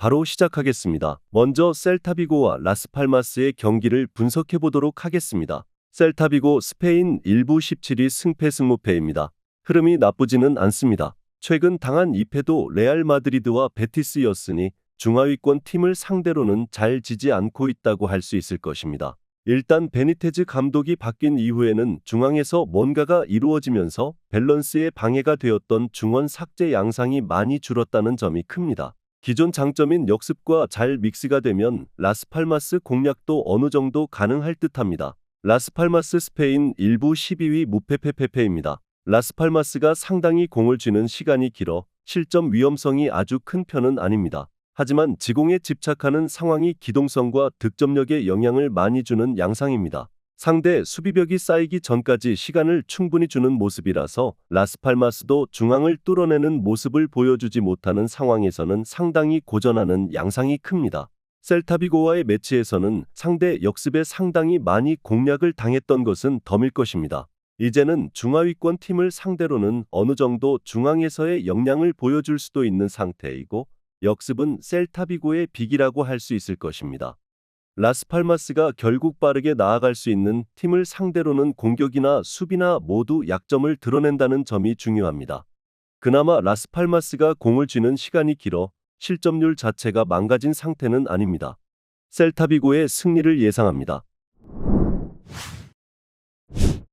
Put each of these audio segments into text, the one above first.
바로 시작하겠습니다. 먼저 셀타비고와 라스팔마스의 경기를 분석해 보도록 하겠습니다. 셀타비고 스페인 1부 17위 승패 승무패입니다. 흐름이 나쁘지는 않습니다. 최근 당한 2패도 레알 마드리드와 베티스였으니 중하위권 팀을 상대로는 잘 지지 않고 있다고 할 수 있을 것입니다. 일단 베니테즈 감독이 바뀐 이후에는 중앙에서 뭔가가 이루어지면서 밸런스에 방해가 되었던 중원 삭제 양상이 많이 줄었다는 점이 큽니다. 기존 장점인 역습과 잘 믹스가 되면 라스팔마스 공략도 어느 정도 가능할 듯합니다. 라스팔마스 스페인 1부 12위 무페페페페입니다. 라스팔마스가 상당히 공을 쥐는 시간이 길어 실점 위험성이 아주 큰 편은 아닙니다. 하지만 지공에 집착하는 상황이 기동성과 득점력에 영향을 많이 주는 양상입니다. 상대 수비벽이 쌓이기 전까지 시간을 충분히 주는 모습이라서 라스팔마스도 중앙을 뚫어내는 모습을 보여주지 못하는 상황에서는 상당히 고전하는 양상이 큽니다. 셀타비고와의 매치에서는 상대 역습에 상당히 많이 공략을 당했던 것은 덤일 것입니다. 이제는 중하위권 팀을 상대로는 어느 정도 중앙에서의 역량을 보여줄 수도 있는 상태이고 역습은 셀타비고의 빅이라고 할 수 있을 것입니다. 라스팔마스가 결국 빠르게 나아갈 수 있는 팀을 상대로는 공격이나 수비나 모두 약점을 드러낸다는 점이 중요합니다. 그나마 라스팔마스가 공을 쥐는 시간이 길어 실점률 자체가 망가진 상태는 아닙니다. 셀타비고의 승리를 예상합니다.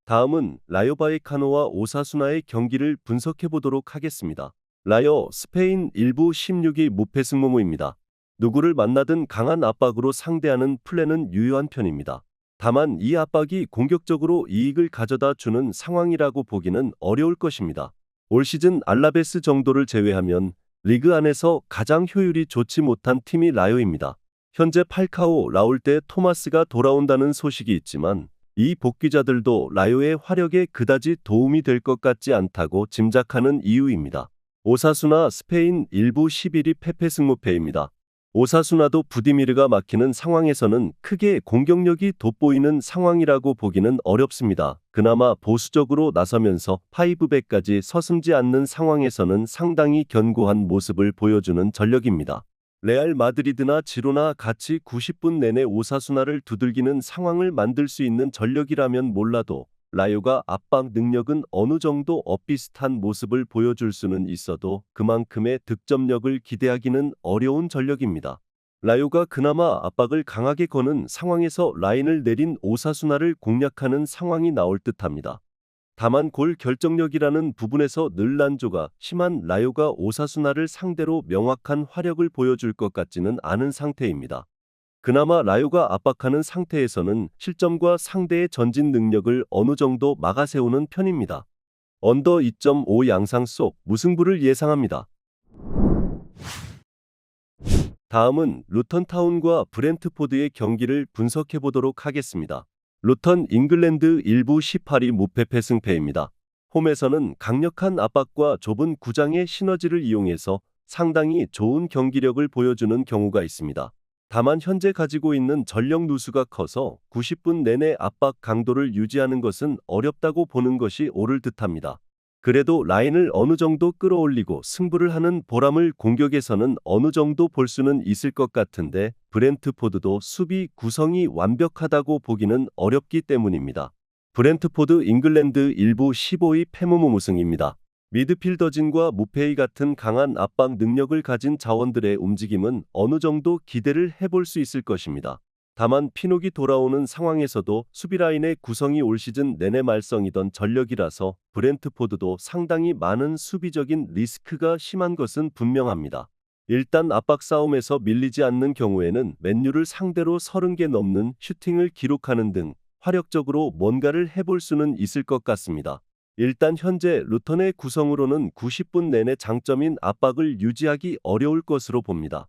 다음은 라요 바이카노와 오사수나의 경기를 분석해 보도록 하겠습니다. 라요 스페인 1부 16위 무패 승무무입니다. 누구를 만나든 강한 압박으로 상대하는 플랜은 유효한 편입니다. 다만 이 압박이 공격적으로 이익을 가져다 주는 상황이라고 보기는 어려울 것입니다. 올 시즌 알라베스 정도를 제외하면 리그 안에서 가장 효율이 좋지 못한 팀이 라요입니다. 현재 팔카오 라울 때 토마스가 돌아온다는 소식이 있지만 이 복귀자들도 라요의 화력에 그다지 도움이 될 것 같지 않다고 짐작하는 이유입니다. 오사수나 스페인 일부 11위 페페 승무패입니다. 오사수나도 부디미르가 막히는 상황에서는 크게 공격력이 돋보이는 상황이라고 보기는 어렵습니다. 그나마 보수적으로 나서면서 파이브백까지 서슴지 않는 상황에서는 상당히 견고한 모습을 보여주는 전력입니다. 레알 마드리드나 지로나 같이 90분 내내 오사수나를 두들기는 상황을 만들 수 있는 전력이라면 몰라도 라요가 압박 능력은 어느 정도 엇비슷한 모습을 보여줄 수는 있어도 그만큼의 득점력을 기대하기는 어려운 전력입니다. 라요가 그나마 압박을 강하게 거는 상황에서 라인을 내린 오사수나를 공략하는 상황이 나올 듯합니다. 다만 골 결정력이라는 부분에서 늘 난조가 심한 라요가 오사수나를 상대로 명확한 화력을 보여줄 것 같지는 않은 상태입니다. 그나마 라요가 압박하는 상태에서는 실점과 상대의 전진 능력을 어느 정도 막아세우는 편입니다. 언더 2.5 양상 속 무승부를 예상합니다. 다음은 루턴타운과 브렌트포드의 경기를 분석해 보도록 하겠습니다. 루턴 잉글랜드 일부 18위 무패패 승패입니다. 홈에서는 강력한 압박과 좁은 구장의 시너지를 이용해서 상당히 좋은 경기력을 보여주는 경우가 있습니다. 다만 현재 가지고 있는 전력 누수가 커서 90분 내내 압박 강도를 유지하는 것은 어렵다고 보는 것이 옳을 듯합니다. 그래도 라인을 어느 정도 끌어올리고 승부를 하는 보람을 공격에서는 어느 정도 볼 수는 있을 것 같은데 브렌트포드도 수비 구성이 완벽하다고 보기는 어렵기 때문입니다. 브렌트포드 잉글랜드 일부 15위 패무무 무승입니다. 미드필더진과 무페이 같은 강한 압박 능력을 가진 자원들의 움직임은 어느 정도 기대를 해볼 수 있을 것입니다. 다만 피녹이 돌아오는 상황에서도 수비라인의 구성이 올 시즌 내내 말썽이던 전력이라서 브렌트포드도 상당히 많은 수비적인 리스크가 심한 것은 분명합니다. 일단 압박 싸움에서 밀리지 않는 경우에는 맨유를 상대로 30개 넘는 슈팅을 기록하는 등 화력적으로 뭔가를 해볼 수는 있을 것 같습니다. 일단 현재 루턴의 구성으로는 90분 내내 장점인 압박을 유지하기 어려울 것으로 봅니다.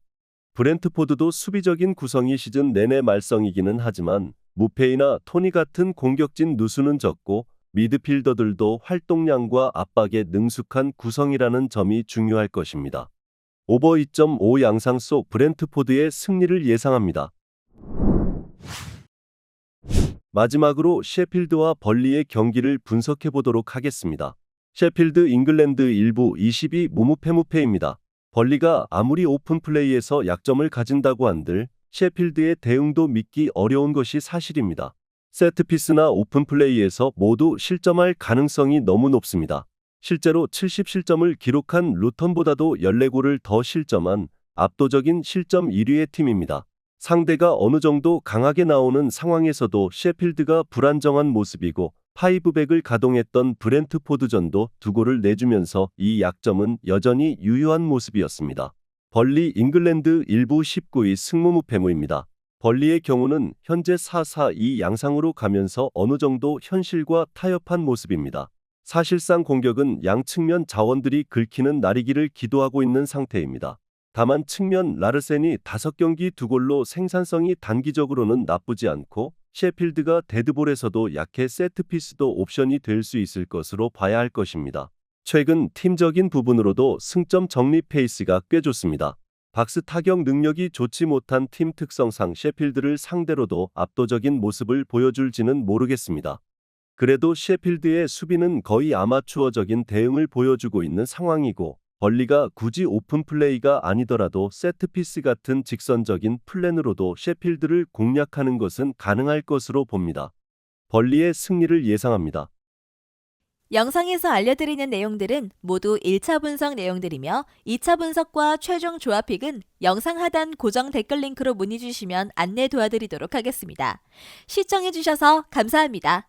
브렌트포드도 수비적인 구성이 시즌 내내 말썽이기는 하지만 무페이나 토니 같은 공격진 누수는 적고 미드필더들도 활동량과 압박에 능숙한 구성이라는 점이 중요할 것입니다. 오버 2.5 양상 속 브렌트포드의 승리를 예상합니다. 마지막으로 셰필드와 벌리의 경기를 분석해 보도록 하겠습니다. 셰필드 잉글랜드 일부 22 무무패무패입니다. 벌리가 아무리 오픈 플레이에서 약점을 가진다고 한들 셰필드의 대응도 믿기 어려운 것이 사실입니다. 세트피스나 오픈 플레이에서 모두 실점할 가능성이 너무 높습니다. 실제로 70실점을 기록한 루턴보다도 14골을 더 실점한 압도적인 실점 1위의 팀입니다. 상대가 어느 정도 강하게 나오는 상황에서도 셰필드가 불안정한 모습이고 파이브백을 가동했던 브렌트포드전도 두 골을 내주면서 이 약점은 여전히 유효한 모습이었습니다. 벌리 잉글랜드 일부 19위 승무무패무입니다. 벌리의 경우는 현재 4-4-2 양상으로 가면서 어느 정도 현실과 타협한 모습입니다. 사실상 공격은 양 측면 자원들이 긁히는 날이기를 기도하고 있는 상태입니다. 다만 측면 라르센이 5경기 2골로 생산성이 단기적으로는 나쁘지 않고 셰필드가 데드볼에서도 약해 세트피스도 옵션이 될 수 있을 것으로 봐야 할 것입니다. 최근 팀적인 부분으로도 승점 정리 페이스가 꽤 좋습니다. 박스 타격 능력이 좋지 못한 팀 특성상 셰필드를 상대로도 압도적인 모습을 보여줄지는 모르겠습니다. 그래도 셰필드의 수비는 거의 아마추어적인 대응을 보여주고 있는 상황이고 벌리가 굳이 오픈 플레이가 아니더라도 세트피스 같은 직선적인 플랜으로도 셰필드를 공략하는 것은 가능할 것으로 봅니다. 벌리의 승리를 예상합니다. 영상에서 알려드리는 내용들은 모두 1차 분석 내용들이며 2차 분석과 최종 조합픽은 영상 하단 고정 댓글 링크로 문의 주시면 안내 도와드리도록 하겠습니다. 시청해주셔서 감사합니다.